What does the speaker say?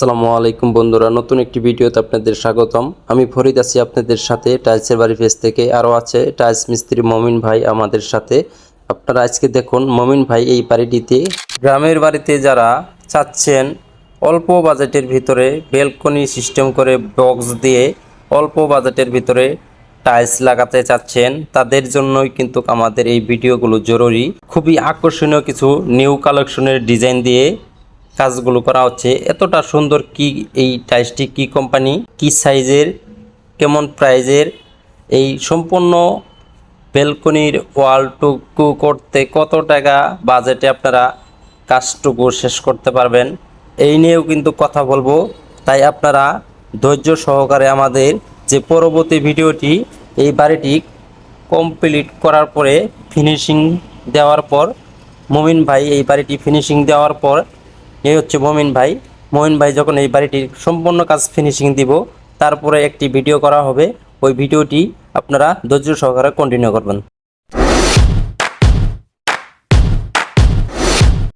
আসসালামু আলাইকুম বন্ধুরা, নতুন একটি ভিডিওতে আপনাদের স্বাগতম। আমি ফরিদ আছি আপনাদের সাথে, টাইলসের বাড়ি ফেস থেকে। আরও আছে টাইলস মিস্ত্রি মমিন ভাই আমাদের সাথে। আপনারা আজকে দেখুন, মমিন ভাই এই বাড়িটিতে গ্রামের বাড়িতে যারা চাচ্ছেন অল্প বাজেটের ভিতরে বেলকনি সিস্টেম করে বক্স দিয়ে অল্প বাজেটের ভিতরে টাইলস লাগাতে চাচ্ছেন, তাদের জন্যই কিন্তু আমাদের এই ভিডিওগুলো জরুরি। খুবই আকর্ষণীয় কিছু নিউ কালেকশনের ডিজাইন দিয়ে কাজগুলো করা হচ্ছে। এতটা সুন্দর কি এই টাইলসটি কি কোম্পানি, কি সাইজের, কেমন প্রাইজের, এই সম্পূর্ণ বেলকনির ওয়ালটুকু করতে কত টাকা বাজেটে আপনারা কাজটুকু শেষ করতে পারবেন, এই নিয়েও কিন্তু কথা বলব। তাই আপনারা ধৈর্য সহকারে আমাদের যে পরবর্তী ভিডিওটি, এই বাড়িটি কমপ্লিট করার পরে ফিনিশিং দেওয়ার পর, মমিন ভাই এই বাড়িটি ফিনিশিং দেওয়ার পর এই হচ্ছে মমিন ভাই। মমিন ভাই যখন এই বাড়িটির সম্পূর্ণ কাজ ফিনিশিং দিব, তারপরে একটি ভিডিও করা হবে। ওই ভিডিওটি আপনারা ধৈর্য সহকারে কন্টিনিউ করবেন।